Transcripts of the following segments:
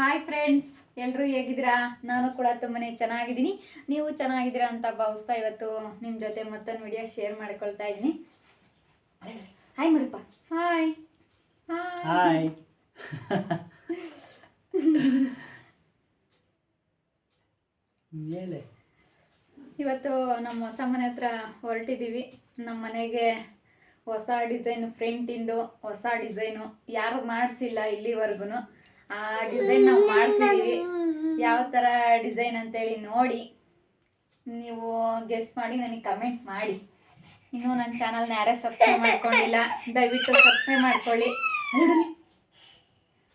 Hi friends ಎಲ್ಲರೂ ಹೇಗಿದ್ದೀರಾ? ನಾನು ಕೂಡ ತುಂಬಾನೇ ಚೆನ್ನಾಗಿದ್ದೀನಿ. ನೀವು ಚೆನ್ನಾಗಿದ್ದೀರಾ ಅಂತ ಭಾವಿಸ್ತಾ ಇವತ್ತು ನಿಮ್ಮ ಜೊತೆ ಮತ್ತೊಂದು ವಿಡಿಯೋ ಶೇರ್ ಮಾಡ್ಕೊಳ್ತಾ ಇದ್ದೀನಿ. ಹಾಯ್ ಮಾಡಪ್ಪ ಹಾಯ್ ಹಾಯ್ ಇವತ್ತು ನಮ್ಮ ಹೊಸ ಮನೆ ಹತ್ರ ಹೊರಟಿದ್ದೀವಿ. ನಮ್ಮ ಮನೆಗೆ ಹೊಸ ಡಿಸೈನ್ ಫ್ರಂಟಿಂದು ಹೊಸ ಡಿಸೈನು ಯಾರು ಮಾಡಿಸಿಲ್ಲ ಇಲ್ಲಿವರೆಗೂ ಆ ಡಿಸೈನ್ ನಾವು ಮಾಡಿಸಿದ್ದೀವಿ ಯಾವ ಥರ ಡಿಸೈನ್ ಅಂತೇಳಿ ನೋಡಿ. ನೀವು ಗೆಸ್ ಮಾಡಿ ನನಗೆ ಕಮೆಂಟ್ ಮಾಡಿ. ಇನ್ನೂ ನನ್ನ ಚಾನಲ್ನ ಯಾರೇ ಸಬ್ಸ್ಕ್ರೈಬ್ ಮಾಡ್ಕೊಂಡಿಲ್ಲ ದಯವಿಟ್ಟು ಸಬ್ಸ್ಕ್ರೈಬ್ ಮಾಡ್ಕೊಳ್ಳಿ.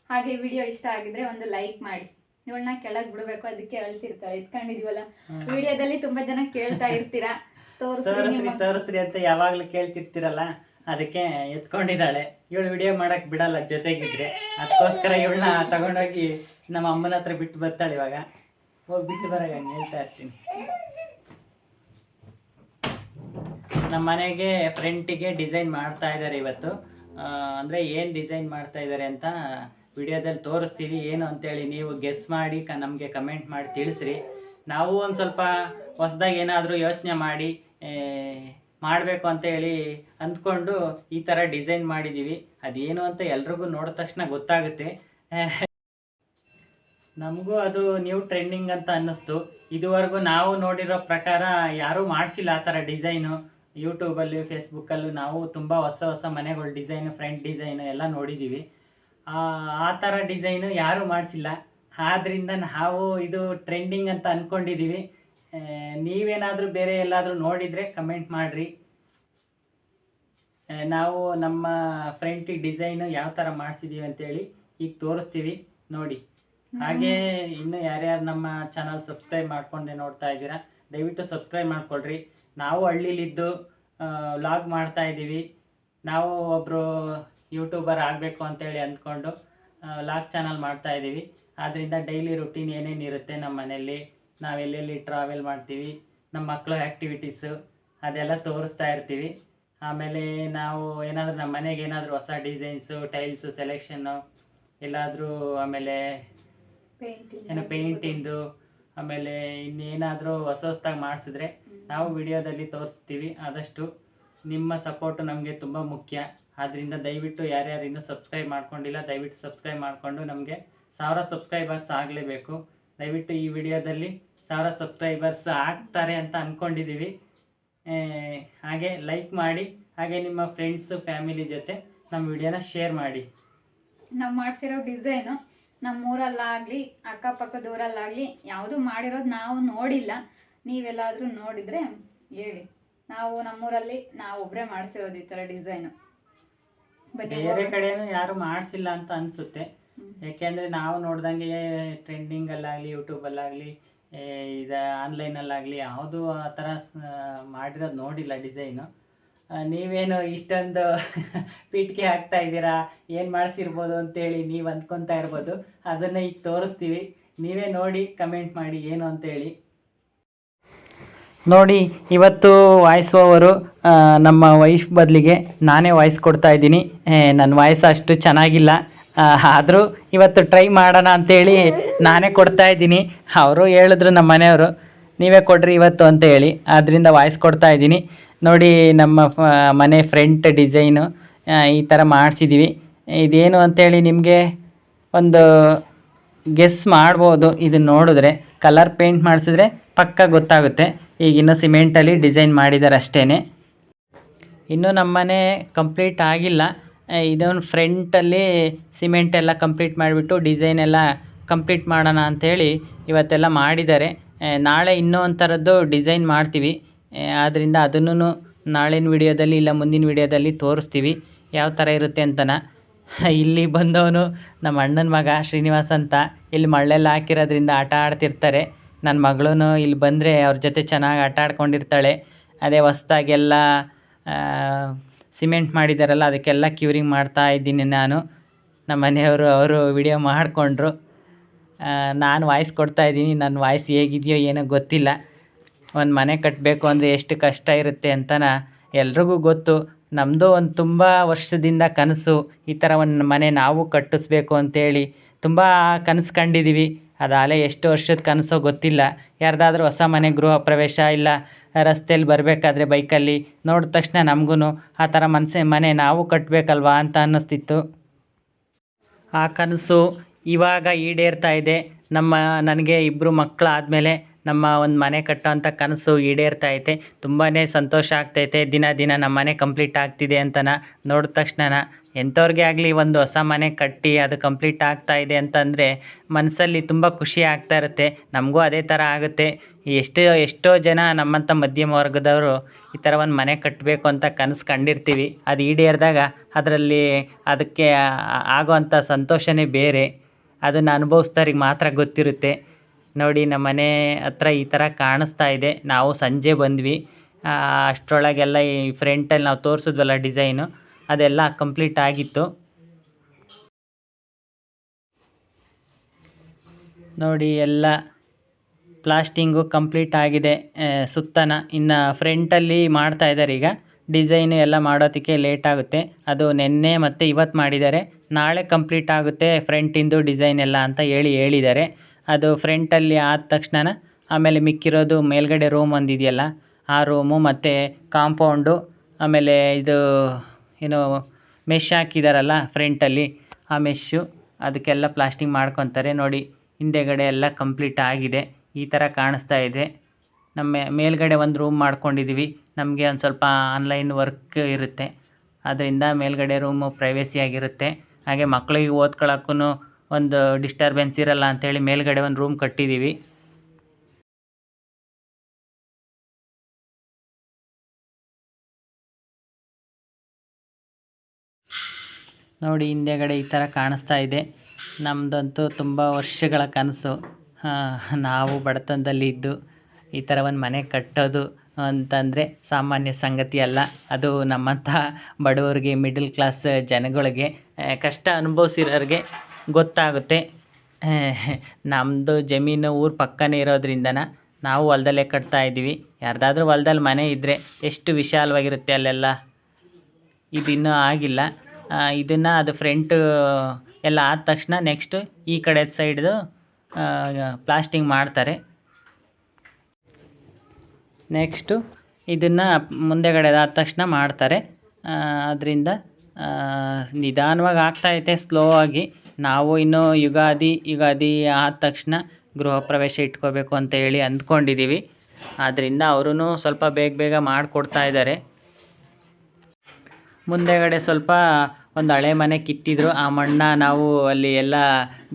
ಹಾಗೆ ವಿಡಿಯೋ ಇಷ್ಟ ಆಗಿದ್ರೆ ಒಂದು ಲೈಕ್ ಮಾಡಿ. ಇವಳನ್ನ ಕೆಳಗೆ ಬಿಡಬೇಕು ಅದಕ್ಕೆ ಹೇಳ್ತಿರ್ತಾಳೆ ಇಟ್ಕೊಂಡಿದೀವಲ್ಲ ವಿಡಿಯೋದಲ್ಲಿ ತುಂಬಾ ಜನ ಕೇಳ್ತಾ ಇರ್ತೀರಾ? ತೋರಿಸ್ರಿ ತೋರಿಸ್ರಿ ಅಂತ ಯಾವಾಗ್ಲೂ ಕೇಳ್ತಿರ್ತೀರಲ್ಲ? ಅದಕ್ಕೆ ಎತ್ಕೊಂಡಿದ್ದಾಳೆ. ಇವಳು ವಿಡಿಯೋ ಮಾಡಕ್ ಬಿಡಲ್ಲ, ಜೊತೆಗಿದ್ರೆ. ಅದಕ್ಕೋಸ್ಕರ ಇವಳನ್ನ ತಗೊಂಡೋಗಿ ನಮ್ಮ ಅಮ್ಮನ ಹತ್ರ ಬಿಟ್ಟು ಬರ್ತಾಳೆ ಇವಾಗ. ಹೋಗಿ ಬಿಟ್ಟು ಬರಾಗ ಹೇಳ್ತಾ ಇರ್ತೀನಿ. ನಮ್ಮ ಮನೆಗೆ ಫ್ರೆಂಟಿಗೆ ಡಿಸೈನ್ ಮಾಡ್ತಾ ಇದ್ದಾರೆ ಇವತ್ತು. ಅಂದರೆ ಏನು ಡಿಸೈನ್ ಮಾಡ್ತಾ ಇದ್ದಾರೆ ಅಂತ ವಿಡಿಯೋದಲ್ಲಿ ತೋರಿಸ್ತೀವಿ. ಏನು ಅಂತೇಳಿ ನೀವು ಗೆಸ್ ಮಾಡಿ, ಕ, ನಮಗೆ ಕಮೆಂಟ್ ಮಾಡಿ ತಿಳಿಸ್ರಿ. ನಾವು ಒಂದು ಸ್ವಲ್ಪ ಹೊಸ್ದಾಗಿ ಏನಾದರೂ ಯೋಚನೆ ಮಾಡಿ ಮಾಡಬೇಕು ಅಂತೇಳಿ ಅಂದ್ಕೊಂಡು ಈ ಥರ ಡಿಸೈನ್ ಮಾಡಿದ್ದೀವಿ ಅದೇನು ಅಂತ ಎಲ್ರಿಗೂ ನೋಡಿದ ತಕ್ಷಣ ಗೊತ್ತಾಗುತ್ತೆ. ನಮಗೂ ಅದು ನ್ಯೂ ಟ್ರೆಂಡಿಂಗ್ ಅಂತ ಅನ್ನಿಸ್ತು. ಇದುವರೆಗೂ ನಾವು ನೋಡಿರೋ ಪ್ರಕಾರ ಯಾರೂ ಮಾಡಿಸಿಲ್ಲ ಆ ಥರ ಡಿಸೈನು. ಯೂಟ್ಯೂಬಲ್ಲಿ ಫೇಸ್ಬುಕ್ಕಲ್ಲೂ ನಾವು ತುಂಬ ಹೊಸ ಹೊಸ ಮನೆಗಳ ಡಿಸೈನು ಫ್ರಂಟ್ ಡಿಸೈನು ಎಲ್ಲ ನೋಡಿದ್ದೀವಿ ಆ ಥರ ಡಿಸೈನು ಯಾರೂ ಮಾಡಿಸಿಲ್ಲ. ಆದ್ದರಿಂದ ನಾವು ಇದು ಟ್ರೆಂಡಿಂಗ್ ಅಂತ ಅಂದ್ಕೊಂಡಿದ್ದೀವಿ ನೀವೇನಾದರೂ ಬೇರೆ ಎಲ್ಲಾದರೂ ನೋಡಿದರೆ ಕಮೆಂಟ್ ಮಾಡಿರಿ. ನಾವು ನಮ್ಮ ಫ್ರಂಟಿಗೆ ಡಿಸೈನು ಯಾವ ಥರ ಮಾಡಿಸಿದ್ದೀವಿ ಅಂತೇಳಿ ಈಗ ತೋರಿಸ್ತೀವಿ ನೋಡಿ. ಹಾಗೆ ಇನ್ನು ಯಾರ್ಯಾರು ನಮ್ಮ ಚಾನಲ್ ಸಬ್ಸ್ಕ್ರೈಬ್ ಮಾಡ್ಕೊಂಡೆ ನೋಡ್ತಾ ಇದ್ದೀರಾ ದಯವಿಟ್ಟು ಸಬ್ಸ್ಕ್ರೈಬ್ ಮಾಡ್ಕೊಳ್ರಿ. ನಾವು ಹಳ್ಳಿಲಿದ್ದು ವ್ಲಾಗ್ ಮಾಡ್ತಾ ಇದ್ದೀವಿ. ನಾವು ಒಬ್ಬರು ಯೂಟ್ಯೂಬರ್ ಆಗಬೇಕು ಅಂತೇಳಿ ಅಂದ್ಕೊಂಡು ವ್ಲಾಗ್ ಚಾನಲ್ ಮಾಡ್ತಾ ಇದ್ದೀವಿ. ಆದ್ದರಿಂದ ಡೈಲಿ ರುಟೀನ್ ಏನೇನಿರುತ್ತೆ ನಮ್ಮ ಮನೆಯಲ್ಲಿ ನಾವು ಎಲ್ಲೆಲ್ಲಿ ಟ್ರಾವೆಲ್ ಮಾಡ್ತೀವಿ ನಮ್ಮ ಮಕ್ಕಳ ಆ್ಯಕ್ಟಿವಿಟೀಸು ಅದೆಲ್ಲ ತೋರಿಸ್ತಾ ಇರ್ತೀವಿ. ಆಮೇಲೆ ನಾವು ಏನಾದರೂ ನಮ್ಮ ಮನೆಗೆ ಏನಾದರೂ ಹೊಸ ಡಿಸೈನ್ಸು ಟೈಲ್ಸು ಸೆಲೆಕ್ಷನ್ನು ಎಲ್ಲಾದರೂ ಆಮೇಲೆ ಏನು ಏನೋ ಪೇಂಟಿಂದು ಆಮೇಲೆ ಇನ್ನೇನಾದರೂ ಹೊಸ ಹೊಸದಾಗಿ ಮಾಡಿಸಿದ್ರೆ ನಾವು ವಿಡಿಯೋದಲ್ಲಿ ತೋರಿಸ್ತೀವಿ ಆದಷ್ಟು. ನಿಮ್ಮ ಸಪೋರ್ಟು ನಮಗೆ ತುಂಬ ಮುಖ್ಯ. ಆದ್ದರಿಂದ ದಯವಿಟ್ಟು ಯಾರ್ಯಾರು ಇನ್ನೂ ಸಬ್ಸ್ಕ್ರೈಬ್ ಮಾಡ್ಕೊಂಡಿಲ್ಲ ದಯವಿಟ್ಟು ಸಬ್ಸ್ಕ್ರೈಬ್ ಮಾಡಿಕೊಂಡು ನಮಗೆ ಸಾವಿರ ಸಬ್ಸ್ಕ್ರೈಬರ್ಸ್ ಆಗಲೇಬೇಕು. ದಯವಿಟ್ಟು ಈ ವಿಡಿಯೋದಲ್ಲಿ ಸಾವಿರ ಸಬ್ಸ್ಕ್ರೈಬರ್ಸ್ ಆಗ್ತಾರೆ ಅಂತ ಅಂದ್ಕೊಂಡಿದ್ದೀವಿ ಹಾಗೆ ಲೈಕ್ ಮಾಡಿ ಹಾಗೆ ನಿಮ್ಮ ಫ್ರೆಂಡ್ಸು ಫ್ಯಾಮಿಲಿ ಜೊತೆ ನಮ್ಮ ವಿಡಿಯೋನ ಶೇರ್ ಮಾಡಿ. ನಾವು ಮಾಡಿಸಿರೋ ಡಿಸೈನು ನಮ್ಮ ಊರಲ್ಲಾಗಲಿ ಅಕ್ಕಪಕ್ಕದೂರಲ್ಲಾಗಲಿ ಯಾವುದು ಮಾಡಿರೋದು ನಾವು ನೋಡಿಲ್ಲ. ನೀವೆಲ್ಲಾದರೂ ನೋಡಿದರೆ ಹೇಳಿ. ನಾವು ನಮ್ಮೂರಲ್ಲಿ ನಾವು ಒಬ್ಬರೇ ಮಾಡಿಸಿರೋದು ಈ ಥರ ಡಿಸೈನು ಬೇರೆ ಕಡೆಯೂ ಕಡೆನೂ ಯಾರು ಮಾಡಿಸಿಲ್ಲ ಅಂತ ಅನಿಸುತ್ತೆ. ಯಾಕೆಂದರೆ ನಾವು ನೋಡ್ದಂಗೆ ಟ್ರೆಂಡಿಂಗಲ್ಲಾಗಲಿ ಯೂಟ್ಯೂಬಲ್ಲಾಗಲಿ ಇದು ಆನ್ಲೈನಲ್ಲಾಗಲಿ ಯಾವುದು ಆ ಥರ ಮಾಡಿರೋದು ನೋಡಿಲ್ಲ ಡಿಸೈನು ನೀವೇನು ಇಷ್ಟೊಂದು ಪೀಠಿಗೆ ಹಾಕ್ತಾ ಇದ್ದೀರಾ? ಏನು ಮಾಡಿಸಿರ್ಬೋದು ಅಂತೇಳಿ ನೀವು ಅಂದ್ಕೊತಾ ಇರ್ಬೋದು. ಅದನ್ನು ಈಗ ತೋರಿಸ್ತೀವಿ. ನೀವೇ ನೋಡಿ ಕಮೆಂಟ್ ಮಾಡಿ ಏನು ಅಂತೇಳಿ. ನೋಡಿ, ಇವತ್ತು ವಾಯ್ಸ್ ಓವರು ನಮ್ಮ ವೈಫ್ ಬದಲಿಗೆ ನಾನೇ ವಾಯ್ಸ್ ಕೊಡ್ತಾ ಇದ್ದೀನಿ. ನನ್ನ ವಾಯ್ಸ್ ಅಷ್ಟು ಚೆನ್ನಾಗಿಲ್ಲ. ಆದರೂ ಇವತ್ತು ಟ್ರೈ ಮಾಡೋಣ ಅಂತೇಳಿ ನಾನೇ ಕೊಡ್ತಾ ಇದ್ದೀನಿ. ಅವರು ಹೇಳಿದ್ರು ನಮ್ಮ ಮನೆಯವರು, ನೀವೇ ಕೊಡ್ರಿ ಇವತ್ತು ಅಂತ ಹೇಳಿ. ಆದ್ದರಿಂದ ವಾಯ್ಸ್ ಕೊಡ್ತಾ ಇದ್ದೀನಿ. ನೋಡಿ, ನಮ್ಮ ಮನೆ ಫ್ರಂಟ್ ಡಿಸೈನು ಈ ಥರ ಮಾಡಿಸಿದ್ದೀವಿ ಇದೇನು ಅಂತೇಳಿ ನಿಮಗೆ ಒಂದು ಗೆಸ್ ಮಾಡ್ಬೋದು. ಇದನ್ನು ನೋಡಿದ್ರೆ ಕಲರ್ ಪೇಂಟ್ ಮಾಡಿಸಿದ್ರೆ ಪಕ್ಕ ಗೊತ್ತಾಗುತ್ತೆ. ಈಗ ಇನ್ನು ಸಿಮೆಂಟಲ್ಲಿ ಡಿಸೈನ್ ಮಾಡಿದ್ದಾರೆ ಅಷ್ಟೇ ಇನ್ನೂ ನಮ್ಮ ಮನೆ ಕಂಪ್ಲೀಟ್ ಆಗಿಲ್ಲ. ಇದೊಂದು ಫ್ರಂಟಲ್ಲಿ ಸಿಮೆಂಟ್ ಎಲ್ಲ ಕಂಪ್ಲೀಟ್ ಮಾಡಿಬಿಟ್ಟು ಡಿಸೈನ್ ಎಲ್ಲ ಕಂಪ್ಲೀಟ್ ಮಾಡೋಣ ಅಂಥೇಳಿ ಇವತ್ತೆಲ್ಲ ಮಾಡಿದ್ದಾರೆ. ನಾಳೆ ಇನ್ನೂ ಒಂಥರದ್ದು ಡಿಸೈನ್ ಮಾಡ್ತೀವಿ. ಆದ್ದರಿಂದ ಅದನ್ನು ನಾಳಿನ ವಿಡಿಯೋದಲ್ಲಿ ಇಲ್ಲ ಮುಂದಿನ ವಿಡಿಯೋದಲ್ಲಿ ತೋರಿಸ್ತೀವಿ. ಯಾವ ಥರ ಇರುತ್ತೆ ಅಂತನ. ಇಲ್ಲಿ ಬಂದವನು ನಮ್ಮ ಅಣ್ಣನ ಮಗ ಶ್ರೀನಿವಾಸ್ ಅಂತ. ಇಲ್ಲಿ ಮಳ್ಳೆಲ್ಲ ಹಾಕಿರೋದ್ರಿಂದ ಆಟ ಆಡ್ತಿರ್ತಾರೆ. ನನ್ನ ಮಗಳೂ ಇಲ್ಲಿ ಬಂದರೆ ಅವ್ರ ಜೊತೆ ಚೆನ್ನಾಗಿ ಆಟ ಆಡ್ಕೊಂಡಿರ್ತಾಳೆ. ಅದೇ ಹೊಸ್ದಾಗೆಲ್ಲ ಸಿಮೆಂಟ್ ಮಾಡಿದ್ದಾರಲ್ಲ ಅದಕ್ಕೆಲ್ಲ ಕ್ಯೂರಿಂಗ್ ಮಾಡ್ತಾ ಇದ್ದೀನಿ ನಾನು. ನಮ್ಮ ಮನೆಯವರು ಅವರು ವಿಡಿಯೋ ಮಾಡಿಕೊಂಡ್ರು. ನಾನು ವಾಯ್ಸ್ ಕೊಡ್ತಾ ಇದ್ದೀನಿ. ನನ್ನ ವಾಯ್ಸ್ ಹೇಗಿದೆಯೋ ಏನೋ ಗೊತ್ತಿಲ್ಲ. ಒಂದು ಮನೆ ಕಟ್ಟಬೇಕು ಅಂದರೆ ಎಷ್ಟು ಕಷ್ಟ ಇರುತ್ತೆ ಅಂತ ಎಲ್ರಿಗೂ ಗೊತ್ತು. ನಮ್ಮದು ಒಂದು ತುಂಬ ವರ್ಷದಿಂದ ಕನಸು. ಈ ಥರ ಒಂದು ಮನೆ ನಾವು ಕಟ್ಟಿಸ್ಬೇಕು ಅಂತೇಳಿ ತುಂಬ ಕನಸು ಕಂಡಿದ್ದೀವಿ ಅದಾಲೆ ಎಷ್ಟು ವರ್ಷದ ಕನಸೋ ಗೊತ್ತಿಲ್ಲ. ಯಾರ್ದಾದ್ರೂ ಹೊಸ ಮನೆ ಗೃಹ ಪ್ರವೇಶ ಇಲ್ಲ. ರಸ್ತೆಯಲ್ಲಿ ಬರಬೇಕಾದ್ರೆ ಬೈಕಲ್ಲಿ ನೋಡಿದ ತಕ್ಷಣ ನಮಗೂ ಆ ಥರ ಮನಸ್ಸೆ, ಮನೆ ನಾವು ಕಟ್ಟಬೇಕಲ್ವಾ ಅಂತ ಅನ್ನಿಸ್ತಿತ್ತು. ಆ ಕನಸು ಇವಾಗ ಈಡೇರ್ತಾ ಇದೆ. ನಮ್ಮ, ನನಗೆ ಇಬ್ಬರು ಮಕ್ಕಳಾದಮೇಲೆ ನಮ್ಮ ಒಂದು ಮನೆ ಕಟ್ಟೋಂಥ ಕನಸು ಈಡೇರ್ತಾ ಐತೆ. ತುಂಬಾ ಸಂತೋಷ ಆಗ್ತೈತೆ. ದಿನ ದಿನ ನಮ್ಮ ಮನೆ ಕಂಪ್ಲೀಟ್ ಆಗ್ತಿದೆ ಅಂತನ ನೋಡಿದ ತಕ್ಷಣ ಎಂಥವ್ರಿಗೆ ಆಗಲಿ ಒಂದು ಹೊಸ ಮನೆ ಕಟ್ಟಿ ಅದು ಕಂಪ್ಲೀಟ್ ಆಗ್ತಾ ಇದೆ ಅಂತಂದರೆ ಮನಸ್ಸಲ್ಲಿ ತುಂಬ ಖುಷಿ ಆಗ್ತಾ ಇರುತ್ತೆ. ನಮಗೂ ಅದೇ ಥರ ಆಗುತ್ತೆ. ಎಷ್ಟೋ ಎಷ್ಟೋ ಜನ ನಮ್ಮಂಥ ಮಧ್ಯಮ ವರ್ಗದವರು ಈ ಥರ ಒಂದು ಮನೆ ಕಟ್ಟಬೇಕು ಅಂತ ಕನಸು ಕಂಡಿರ್ತೀವಿ. ಅದು ಈಡೇರಿದಾಗ ಅದರಲ್ಲಿ ಅದಕ್ಕೆ ಆಗೋವಂಥ ಸಂತೋಷನೇ ಬೇರೆ. ಅದನ್ನು ಅನುಭವಿಸ್ದವ್ರಿಗೆ ಮಾತ್ರ ಗೊತ್ತಿರುತ್ತೆ. ನೋಡಿ, ನಮ್ಮ ಮನೆ ಹತ್ರ ಈ ಥರ ಕಾಣಿಸ್ತಾ ಇದೆ. ನಾವು ಸಂಜೆ ಬಂದ್ವಿ. ಅಷ್ಟರೊಳಗೆಲ್ಲ ಈ ಫ್ರಂಟಲ್ಲಿ ನಾವು ತೋರಿಸಿದ್ವಲ್ಲ ಡಿಸೈನು, ಅದೆಲ್ಲ ಕಂಪ್ಲೀಟ್ ಆಗಿತ್ತು. ನೋಡಿ, ಎಲ್ಲ ಪ್ಲಾಸ್ಟಿಂಗು ಕಂಪ್ಲೀಟ್ ಆಗಿದೆ. ಸುತ್ತನ, ಇನ್ನು ಫ್ರಂಟಲ್ಲಿ ಮಾಡ್ತಾ ಇದ್ದಾರೆ ಈಗ. ಡಿಸೈನು ಎಲ್ಲ ಮಾಡೋದಕ್ಕೆ ಲೇಟ್ ಆಗುತ್ತೆ. ಅದು ನಿನ್ನೆ ಮತ್ತು ಇವತ್ತು ಮಾಡಿದ್ದಾರೆ. ನಾಳೆ ಕಂಪ್ಲೀಟ್ ಆಗುತ್ತೆ ಫ್ರಂಟಿಂದು ಡಿಸೈನ್ ಎಲ್ಲ ಅಂತ ಹೇಳಿ ಹೇಳಿದ್ದಾರೆ. ಅದು ಫ್ರಂಟಲ್ಲಿ ಆದ ತಕ್ಷಣ ಆಮೇಲೆ ಮಿಕ್ಕಿರೋದು ಮೇಲ್ಗಡೆ ರೂಮ್ ಒಂದಿದೆಯಲ್ಲ, ಆ ರೂಮು ಮತ್ತು ಕಾಂಪೌಂಡು ಆಮೇಲೆ ಇದು ಏನು ಮೆಶ್ ಹಾಕಿದಾರಲ್ಲ ಫ್ರಂಟಲ್ಲಿ ಆ ಮೆಶ್ಶು ಅದಕ್ಕೆಲ್ಲ ಪ್ಲಾಸ್ಟಿಂಗ್ ಮಾಡ್ಕೊತಾರೆ. ನೋಡಿ, ಹಿಂದೆಗಡೆ ಎಲ್ಲ ಕಂಪ್ಲೀಟ್ ಆಗಿದೆ. ಈ ಥರ ಕಾಣಿಸ್ತಾ ಇದೆ. ನಮ್ಮ ಮೇಲ್ಗಡೆ ಒಂದು ರೂಮ್ ಮಾಡ್ಕೊಂಡಿದ್ದೀವಿ ನಮಗೆ ಒಂದು ಸ್ವಲ್ಪ ಆನ್ಲೈನ್ ವರ್ಕ್ ಇರುತ್ತೆ. ಅದರಿಂದ ಮೇಲ್ಗಡೆ ರೂಮು ಪ್ರೈವೇಸಿಯಾಗಿರುತ್ತೆ ಹಾಗೆ ಮಕ್ಕಳಿಗೆ ಓದ್ಕೊಳಕ್ಕೂ ಒಂದು ಡಿಸ್ಟರ್ಬೆನ್ಸ್ ಇರಲ್ಲ ಅಂಥೇಳಿ ಮೇಲ್ಗಡೆ ಒಂದು ರೂಮ್ ಕಟ್ಟಿದ್ದೀವಿ ನೋಡಿ ಹಿಂದೆಗಡೆ ಈ ಥರ ಕಾಣಿಸ್ತಾ ಇದೆ. ನಮ್ಮದಂತೂ ತುಂಬ ವರ್ಷಗಳ ಕನಸು. ನಾವು ಬಡತನದಲ್ಲಿ ಇದ್ದು ಈ ಥರ ಒಂದು ಮನೆ ಕಟ್ಟೋದು ಅಂತಂದರೆ ಸಾಮಾನ್ಯ ಸಂಗತಿ ಅಲ್ಲ. ಅದು ನಮ್ಮಂಥ ಬಡವರಿಗೆ ಮಿಡಲ್ ಕ್ಲಾಸ್ ಜನಗಳಿಗೆ, ಕಷ್ಟ ಅನುಭವಿಸಿರೋರಿಗೆ ಗೊತ್ತಾಗುತ್ತೆ. ನಮ್ಮದು ಜಮೀನು ಊರ ಪಕ್ಕನೇ ಇರೋದ್ರಿಂದನೇ ನಾವು ಹೊಲದಲ್ಲೇ ಕಟ್ತಾ ಇದ್ದೀವಿ. ಯಾರ್ದಾದ್ರೂ ಹೊಲ್ದಲ್ಲಿ ಮನೆ ಇದ್ದರೆ ಎಷ್ಟು ವಿಶಾಲವಾಗಿರುತ್ತೆ ಅಲ್ಲೆಲ್ಲ? ಇದಿನ್ನೂ ಆಗಿಲ್ಲ. ಇದನ್ನು ಅದು ಫ್ರಂಟು ಎಲ್ಲ ಆದ ತಕ್ಷಣ ನೆಕ್ಸ್ಟು ಈ ಕಡೆ ಸೈಡ್ದು ಪ್ಲಾಸ್ಟಿಂಗ್ ಮಾಡ್ತಾರೆ. ನೆಕ್ಸ್ಟು ಇದನ್ನು ಮುಂದೆಗಡೆ ಆದ ತಕ್ಷಣ ಮಾಡ್ತಾರೆ. ಅದರಿಂದ ನಿಧಾನವಾಗಿ ಆಗ್ತಾಯಿದೆ ಸ್ಲೋ ಆಗಿ. ನಾವು ಇನ್ನೂ ಯುಗಾದಿ ಯುಗಾದಿ ಆದ ತಕ್ಷಣ ಗೃಹ ಪ್ರವೇಶ ಇಟ್ಕೋಬೇಕು ಅಂತ ಹೇಳಿ ಅಂದ್ಕೊಂಡಿದ್ದೀವಿ ಆದ್ದರಿಂದ ಅವರೂ ಸ್ವಲ್ಪ ಬೇಗ ಬೇಗ ಮಾಡಿಕೊಡ್ತಾ ಇದ್ದಾರೆ. ಮುಂದೆಗಡೆ ಸ್ವಲ್ಪ ಒಂದು ಹಳೆ ಮನೆ ಕಿತ್ತಿದ್ರು. ಆ ಮಣ್ಣ ನಾವು ಅಲ್ಲಿ ಎಲ್ಲ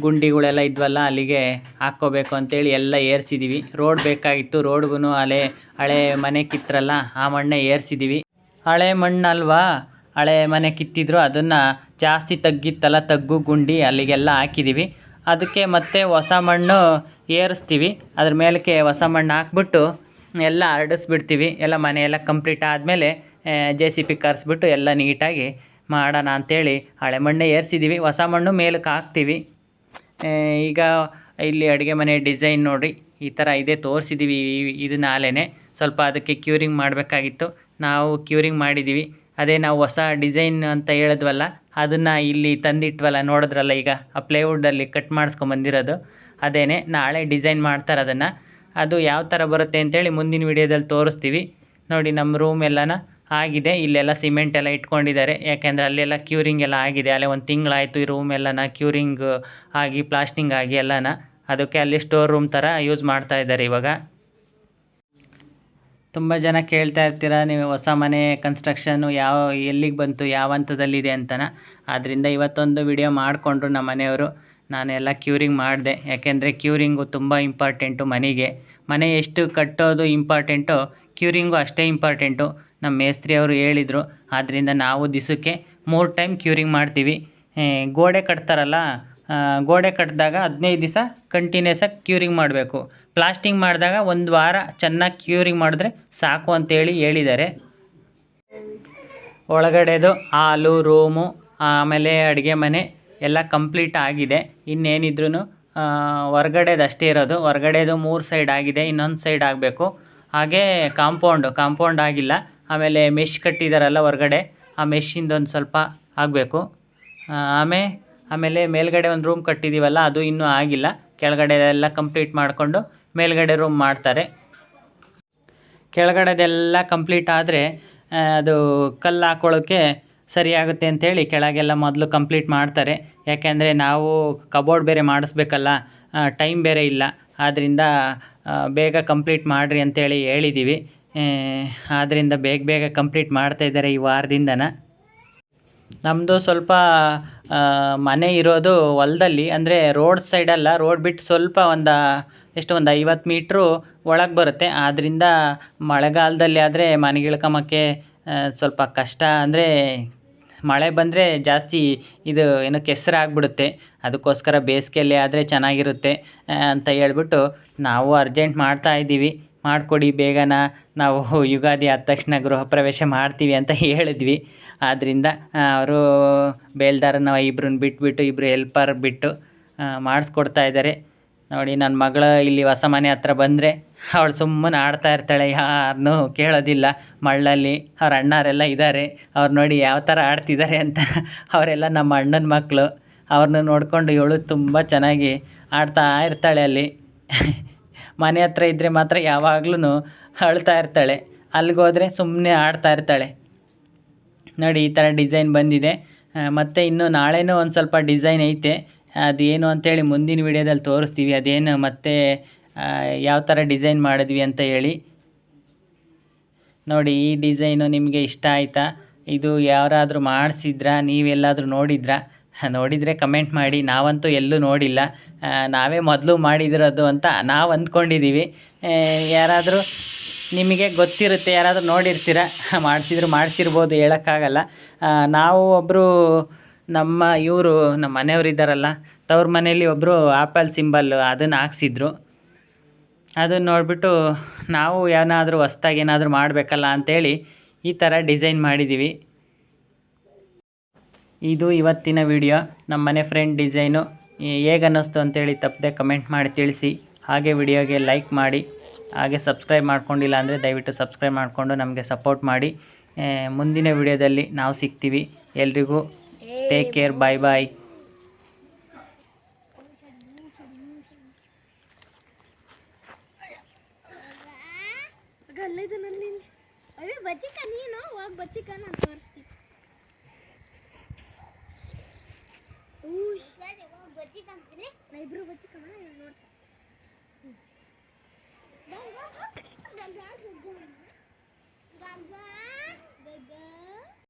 ಗುಂಡಿಗಳೆಲ್ಲ ಇದ್ವಲ್ಲ, ಅಲ್ಲಿಗೆ ಹಾಕ್ಕೋಬೇಕು ಅಂತೇಳಿ ಎಲ್ಲ ಏರ್ಸಿದ್ದೀವಿ ರೋಡ್ ಬೇಕಾಗಿತ್ತು ರೋಡ್ಗೂ ಹಳೆ ಹಳೆ ಮನೆ ಕಿತ್ತರಲ್ಲ ಆ ಮಣ್ಣೆ ಏರ್ಸಿದ್ದೀವಿ ಹಳೆ ಮಣ್ಣಲ್ವಾ? ಹಳೆ ಮನೆ ಕಿತ್ತಿದ್ರು, ಅದನ್ನು ಜಾಸ್ತಿ ತಗ್ಗಿತ್ತಲ್ಲ ತಗ್ಗು ಗುಂಡಿ ಅಲ್ಲಿಗೆಲ್ಲ ಹಾಕಿದ್ದೀವಿ ಅದಕ್ಕೆ ಮತ್ತೆ ಹೊಸ ಮಣ್ಣು ಏರಿಸ್ತೀವಿ. ಅದ್ರ ಮೇಲಕ್ಕೆ ಹೊಸ ಮಣ್ಣು ಹಾಕ್ಬಿಟ್ಟು ಎಲ್ಲ ಹರಡಿಸ್ಬಿಡ್ತೀವಿ. ಎಲ್ಲ ಮನೆಯೆಲ್ಲ ಕಂಪ್ಲೀಟ್ ಆದಮೇಲೆ ಜೆ ಸಿ ಪಿ ಕರೆಸ್ಬಿಟ್ಟು ಎಲ್ಲ ನೀಟಾಗಿ ಮಾಡೋಣ ಅಂಥೇಳಿ ಹಳೆ ಮಣ್ಣೆ ಏರಿಸಿದ್ದೀವಿ ಹೊಸ ಮಣ್ಣು ಮೇಲಕ್ಕೆ ಹಾಕ್ತೀವಿ. ಈಗ ಇಲ್ಲಿ ಅಡುಗೆ ಮನೆ ಡಿಸೈನ್ ನೋಡಿ, ಈ ಥರ ಇದೆ ತೋರಿಸಿದ್ದೀವಿ ಇದನ್ನ ಆಲೆನೇ ಸ್ವಲ್ಪ ಅದಕ್ಕೆ ಕ್ಯೂರಿಂಗ್ ಮಾಡಬೇಕಾಗಿತ್ತು. ನಾವು ಕ್ಯೂರಿಂಗ್ ಮಾಡಿದ್ದೀವಿ ಅದೇ ನಾವು ಹೊಸ ಡಿಸೈನ್ ಅಂತ ಹೇಳಿದ್ವಲ್ಲ ಅದನ್ನು ಇಲ್ಲಿ ತಂದಿಟ್ವಲ್ಲ, ನೋಡಿದ್ರಲ್ಲ ಈಗ? ಆ ಪ್ಲೇವುಡ್ಡಲ್ಲಿ ಕಟ್ ಮಾಡಿಸ್ಕೊಂಬಂದಿರೋದು ಅದೇನೆ, ನಾಳೆ ಡಿಸೈನ್ ಮಾಡ್ತಾರೆ ಅದನ್ನು. ಅದು ಯಾವ ಥರ ಬರುತ್ತೆ ಅಂತೇಳಿ ಮುಂದಿನ ವಿಡಿಯೋದಲ್ಲಿ ತೋರಿಸ್ತೀವಿ. ನೋಡಿ, ನಮ್ಮ ರೂಮ್ ಎಲ್ಲನ ಆಗಿದೆ. ಇಲ್ಲೆಲ್ಲ ಸಿಮೆಂಟ್ ಎಲ್ಲ ಇಟ್ಕೊಂಡಿದ್ದಾರೆ. ಯಾಕೆಂದರೆ ಅಲ್ಲೆಲ್ಲ ಕ್ಯೂರಿಂಗ್ ಎಲ್ಲ ಆಗಿದೆ. ಅಲ್ಲೇ ಒಂದು ತಿಂಗಳಾಯಿತು ಈ ರೂಮ್ ಎಲ್ಲನ ಕ್ಯೂರಿಂಗ್ ಆಗಿ ಪ್ಲಾಸ್ಟಿಂಗ್ ಆಗಿ ಎಲ್ಲನ. ಅದಕ್ಕೆ ಅಲ್ಲಿ ಸ್ಟೋರ್ ರೂಮ್ ಥರ ಯೂಸ್ ಮಾಡ್ತಾ ಇದ್ದಾರೆ ಇವಾಗ. ತುಂಬ ಜನ ಕೇಳ್ತಾ ಇರ್ತೀರ, ನೀವು ಹೊಸ ಮನೆ ಕನ್ಸ್ಟ್ರಕ್ಷನ್ನು ಯಾವ, ಎಲ್ಲಿಗೆ ಬಂತು, ಯಾವ ಹಂತದಲ್ಲಿದೆ ಅಂತನ. ಆದ್ದರಿಂದ ಇವತ್ತೊಂದು ವಿಡಿಯೋ ಮಾಡಿಕೊಂಡ್ರು ನಮ್ಮ ಮನೆಯವರು. ನಾನೆಲ್ಲ ಕ್ಯೂರಿಂಗ್ ಮಾಡಿದೆ. ಯಾಕೆಂದರೆ ಕ್ಯೂರಿಂಗು ತುಂಬ ಇಂಪಾರ್ಟೆಂಟು ಮನೆಗೆ. ಮನೆ ಎಷ್ಟು ಕಟ್ಟೋದು ಇಂಪಾರ್ಟೆಂಟು ಕ್ಯೂರಿಂಗು ಅಷ್ಟೇ ಇಂಪಾರ್ಟೆಂಟು ನಮ್ಮ ಮೇಸ್ತ್ರಿ ಅವರು ಹೇಳಿದರು. ಆದ್ದರಿಂದ ನಾವು ದಿವಸಕ್ಕೆ ಮೂರು ಟೈಮ್ ಕ್ಯೂರಿಂಗ್ ಮಾಡ್ತೀವಿ. ಗೋಡೆ ಕಟ್ತಾರಲ್ಲ ಗೋಡೆ ಕಟ್ಟಿದಾಗ ಹದಿನೈದು ದಿವಸ ಕಂಟಿನ್ಯೂಸಾಗಿ ಕ್ಯೂರಿಂಗ್ ಮಾಡಬೇಕು. ಪ್ಲಾಸ್ಟಿಂಗ್ ಮಾಡಿದಾಗ ಒಂದು ವಾರ ಚೆನ್ನಾಗಿ ಕ್ಯೂರಿಂಗ್ ಮಾಡಿದ್ರೆ ಸಾಕು ಅಂತೇಳಿ ಹೇಳಿದ್ದಾರೆ. ಒಳಗಡೆದು ಹಾಲು, ರೂಮು, ಆಮೇಲೆ ಅಡುಗೆ ಮನೆ ಎಲ್ಲ ಕಂಪ್ಲೀಟ್ ಆಗಿದೆ. ಇನ್ನೇನಿದ್ರೂ ಹೊರ್ಗಡೆದು ಅಷ್ಟೇ ಇರೋದು. ಹೊರ್ಗಡೆದು ಮೂರು ಸೈಡ್ ಆಗಿದೆ, ಇನ್ನೊಂದು ಸೈಡ್ ಆಗಬೇಕು. ಹಾಗೇ ಕಾಂಪೌಂಡು, ಕಾಂಪೌಂಡ್ ಆಗಿಲ್ಲ. ಆಮೇಲೆ ಮೆಶ್ ಕಟ್ಟಿದಾರಲ್ಲ ಹೊರಗಡೆ, ಆ ಮೆಶ್ಶಿಂದ ಒಂದು ಸ್ವಲ್ಪ ಆಗಬೇಕು. ಆಮೇ, ಆಮೇಲೆ ಮೇಲ್ಗಡೆ ಒಂದು ರೂಮ್ ಕಟ್ಟಿದ್ದೀವಲ್ಲ ಅದು ಇನ್ನೂ ಆಗಿಲ್ಲ. ಕೆಳಗಡೆ ಎಲ್ಲ ಕಂಪ್ಲೀಟ್ ಮಾಡಿಕೊಂಡು ಮೇಲ್ಗಡೆ ರೂಮ್ ಮಾಡ್ತಾರೆ. ಕೆಳಗಡೆದೆಲ್ಲ ಕಂಪ್ಲೀಟ್ ಆದರೆ ಅದು ಕಲ್ಲು ಹಾಕೊಳ್ಳೋಕ್ಕೆ ಸರಿಯಾಗುತ್ತೆ ಅಂಥೇಳಿ ಕೆಳಗೆಲ್ಲ ಮೊದಲು ಕಂಪ್ಲೀಟ್ ಮಾಡ್ತಾರೆ. ಯಾಕೆಂದರೆ ನಾವು ಕಬೋರ್ಡ್ ಬೇರೆ ಮಾಡಿಸ್ಬೇಕಲ್ಲ ಟೈಮ್ ಬೇರೆ ಇಲ್ಲ. ಆದ್ದರಿಂದ ಬೇಗ ಕಂಪ್ಲೀಟ್ ಮಾಡಿರಿ ಅಂಥೇಳಿ ಹೇಳಿದ್ದೀವಿ ಆದ್ದರಿಂದ ಬೇಗ ಬೇಗ ಕಂಪ್ಲೀಟ್ ಮಾಡ್ತಾ ಇದ್ದಾರೆ ಈ ವಾರದಿಂದನ. ನಮ್ಮದು ಸ್ವಲ್ಪ ಮನೆ ಇರೋದು ಹೊಲದಲ್ಲಿ, ಅಂದರೆ ರೋಡ್ ಸೈಡಲ್ಲ ರೋಡ್ ಬಿಟ್ಟು ಸ್ವಲ್ಪ ಒಂದು ಎಷ್ಟು ಒಂದು ಐವತ್ತು ಮೀಟ್ರು ಒಳಗೆ ಬರುತ್ತೆ. ಆದ್ದರಿಂದ ಮಳೆಗಾಲದಲ್ಲಿ ಆದರೆ ಮನೆಗೆ ಇಳ್ಕೊಂಬಕ್ಕೆ ಸ್ವಲ್ಪ ಕಷ್ಟ. ಅಂದರೆ ಮಳೆ ಬಂದರೆ ಜಾಸ್ತಿ ಇದು ಏನು ಕೆಸರಾಗ್ಬಿಡುತ್ತೆ ಅದಕ್ಕೋಸ್ಕರ ಬೇಸಿಗೆಯಲ್ಲಿ ಆದರೆ ಚೆನ್ನಾಗಿರುತ್ತೆ ಅಂತ ಹೇಳ್ಬಿಟ್ಟು ನಾವು ಅರ್ಜೆಂಟ್ ಮಾಡ್ತಾ ಇದ್ದೀವಿ. ಮಾಡಿಕೊಡಿ ಬೇಗನ. ನಾವು ಯುಗಾದಿ ಆದ ತಕ್ಷಣ ಗೃಹ ಪ್ರವೇಶ ಮಾಡ್ತೀವಿ ಅಂತ ಹೇಳಿದ್ವಿ. ಆದ್ದರಿಂದ ಅವರು ಬೇಲ್ದಾರನ ಇಬ್ಬರನ್ನ ಬಿಟ್ಬಿಟ್ಟು ಇಬ್ಬರು ಹೆಲ್ಪರ್ ಬಿಟ್ಟು ಮಾಡಿಸ್ಕೊಡ್ತಾ ಇದ್ದಾರೆ. ನೋಡಿ ನನ್ನ ಮಗಳು ಇಲ್ಲಿ ಹೊಸ ಮನೆ ಹತ್ರ ಬಂದರೆ ಅವಳು ಸುಮ್ಮನೆ ಆಡ್ತಾ ಇರ್ತಾಳೆ ಯಾರನ್ನು ಕೇಳೋದಿಲ್ಲ. ಮಳ್ಳಲ್ಲಿ ಅವ್ರ ಅಣ್ಣಾರೆಲ್ಲ ಇದ್ದಾರೆ ಅವ್ರು ನೋಡಿ ಯಾವ ಥರ ಆಡ್ತಿದ್ದಾರೆ ಅಂತ. ಅವರೆಲ್ಲ ನಮ್ಮ ಅಣ್ಣನ ಮಕ್ಕಳು ಅವ್ರನ್ನ ನೋಡಿಕೊಂಡು ಇವಳು ತುಂಬ ಚೆನ್ನಾಗಿ ಆಡ್ತಾ ಇರ್ತಾಳೆ ಅಲ್ಲಿ. ಮನೆ ಹತ್ರ ಇದ್ದರೆ ಮಾತ್ರ ಯಾವಾಗ್ಲೂ ಅಳ್ತಾ ಇರ್ತಾಳೆ. ಅಲ್ಲಿಗೋದ್ರೆ ಸುಮ್ಮನೆ ಆಡ್ತಾ ಇರ್ತಾಳೆ. ನೋಡಿ, ಈ ಥರ ಡಿಸೈನ್ ಬಂದಿದೆ. ಮತ್ತು ಇನ್ನು ನಾಳೆನೂ ಒಂದು ಸ್ವಲ್ಪ ಡಿಸೈನ್ ಐತೆ. ಅದೇನು ಅಂತೇಳಿ ಮುಂದಿನ ವಿಡಿಯೋದಲ್ಲಿ ತೋರಿಸ್ತೀವಿ. ಅದೇನು ಮತ್ತೆ ಯಾವ ಥರ ಡಿಸೈನ್ ಮಾಡಿದ್ವಿ ಅಂತ ಹೇಳಿ. ನೋಡಿ, ಈ ಡಿಸೈನು ನಿಮಗೆ ಇಷ್ಟ ಆಯಿತಾ? ಇದು ಯಾರಾದರೂ ಮಾಡಿಸಿದ್ರಾ? ನೀವೆಲ್ಲಾದರೂ ನೋಡಿದ್ರಾ? ನೋಡಿದರೆ ಕಮೆಂಟ್ ಮಾಡಿ. ನಾವಂತೂ ಎಲ್ಲೂ ನೋಡಿಲ್ಲ. ನಾವೇ ಮೊದಲು ಮಾಡಿದಿರೋದು ಅಂತ ನಾವು ಅಂದ್ಕೊಂಡಿದ್ದೀವಿ ಯಾರಾದರೂ ನಿಮಗೆ ಗೊತ್ತಿರುತ್ತೆ, ಯಾರಾದರೂ ನೋಡಿರ್ತೀರ? ಮಾಡಿಸಿದ್ರು, ಮಾಡಿಸಿರ್ಬೋದು ಹೇಳೋಕ್ಕಾಗಲ್ಲ. ನಾವು ಒಬ್ಬರು ನಮ್ಮ ಇವರು, ನಮ್ಮ ಮನೆಯವ್ರು ಇದ್ದಾರಲ್ಲ, ತವ್ರ ಮನೇಲಿ ಒಬ್ಬರು ಆ್ಯಪಲ್ ಸಿಂಬಲ್ ಅದನ್ನು ಹಾಕ್ಸಿದ್ರು. ಅದನ್ನು ನೋಡಿಬಿಟ್ಟು ನಾವು ಏನಾದರೂ ಹೊಸ್ದಾಗಿ ಏನಾದರೂ ಮಾಡಬೇಕಲ್ಲ ಅಂಥೇಳಿ ಈ ಥರ ಡಿಸೈನ್ ಮಾಡಿದ್ದೀವಿ ಇದು ಇವತ್ತಿನ ವಿಡಿಯೋ. ನಮ್ಮ ಮನೆ ಫ್ರೆಂಡ್ ಡಿಸೈನು. ಹೇಗೆ ಅನ್ನಿಸ್ತು ಅಂತೇಳಿ ತಪ್ಪದೆ ಕಮೆಂಟ್ ಮಾಡಿ ತಿಳಿಸಿ. ಹಾಗೆ ವಿಡಿಯೋಗೆ ಲೈಕ್ ಮಾಡಿ. ಹಾಗೆ ಸಬ್ಸ್ಕ್ರೈಬ್ ಮಾಡ್ಕೊಂಡಿಲ್ಲ ಅಂದರೆ ದಯವಿಟ್ಟು ಸಬ್ಸ್ಕ್ರೈಬ್ ಮಾಡಿಕೊಂಡು ನಮಗೆ ಸಪೋರ್ಟ್ ಮಾಡಿ. ಮುಂದಿನ ವಿಡಿಯೋದಲ್ಲಿ ನಾವು ಸಿಗ್ತೀವಿ. ಎಲ್ರಿಗೂ ಟೇಕ್ ಕೇರ್ ಬಾಯ್ ಬಾಯ್ ಗಲ್ಲಿದನಲ್ಲಿ ಅಯ್ಯೋ ಬಚ್ಚಿಕ ನೀನು ಹೋಗಿ ಬಚ್ಚಿಕ ನಾನು ತೋರಿಸ್ತೀನಿ ಬಚ್ಚಿಕ ಅಂತೀನಿ ನಾ ಇಬ್ರು ಬಚ್ಚಿಕ ನೋಡ್ತೀನಿ